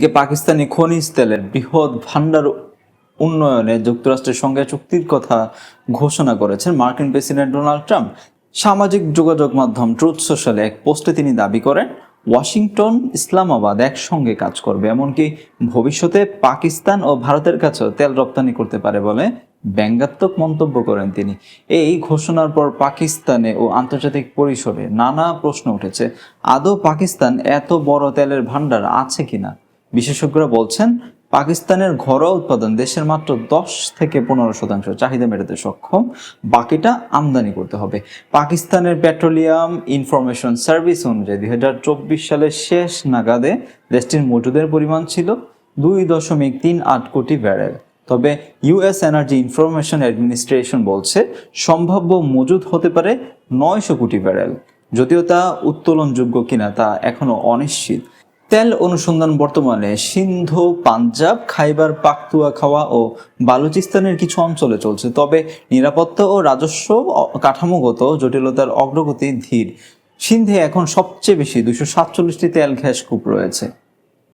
যে পাকিস্তানি খনিজ তেলের বৃহৎ ভান্ডার উন্নয়নে যুক্তরাষ্ট্রের সঙ্গে চুক্তির কথা ঘোষণা করেছেন মার্কিন প্রেসিডেন্ট ডোনাল্ড ট্রাম্প। সামাজিক যোগাযোগ মাধ্যম ট্রুথ সোশ্যালে এক পোস্টে তিনি দাবি করেন, ওয়াশিংটন, ইসলামাবাদ একসঙ্গে কাজ করবে, এমনকি ভবিষ্যতে পাকিস্তান ও ভারতের কাছেও তেল রপ্তানি করতে পারে বলে ব্যঙ্গাত্মক মন্তব্য করেন তিনি। এই ঘোষণার পর পাকিস্তানে ও আন্তর্জাতিক পরিসরে নানা প্রশ্ন উঠেছে, আদৌ পাকিস্তান এত বড় তেলের ভান্ডার আছে কিনা? বিশেষজ্ঞরা বলছেন, পাকিস্তানের ঘরোয়া উৎপাদন দেশের মাত্র দশ থেকে পনেরো শতাংশ চাহিদা মেটাতে সক্ষম। বাকিটা আমদানি করতে হবে। পাকিস্তানের পেট্রোলিয়াম ইনফরমেশন সার্ভিস অনুযায়ী দুই হাজার চব্বিশ সালের শেষ নাগাদে দেশটির মজুদের পরিমাণ ছিল দুই দশমিক তিন আট কোটি ব্যারেল। তবে ইউএস এনার্জি ইনফরমেশন অ্যাডমিনিস্ট্রেশন বলছে, সম্ভাব্য মজুদ হতে পারে নয়শো কোটি ব্যারেল। যদিও তা উত্তোলনযোগ্য কিনা তা এখনও অনিশ্চিত। তেল অনুসন্ধান বর্তমানে সিন্ধু, পাঞ্জাব, খাইবার, পাকতুয়া খাওয়া ও বালুচিস্তানের কিছু অঞ্চলে চলছে। তবে নিরাপত্তা ও রাজস্ব কাঠামোগত জটিলতার অগ্রগতি ধীর। সিন্ধে এখন সবচেয়ে বেশি দুশো সাতচল্লিশটি তেল ঘ্যাস কূপ রয়েছে।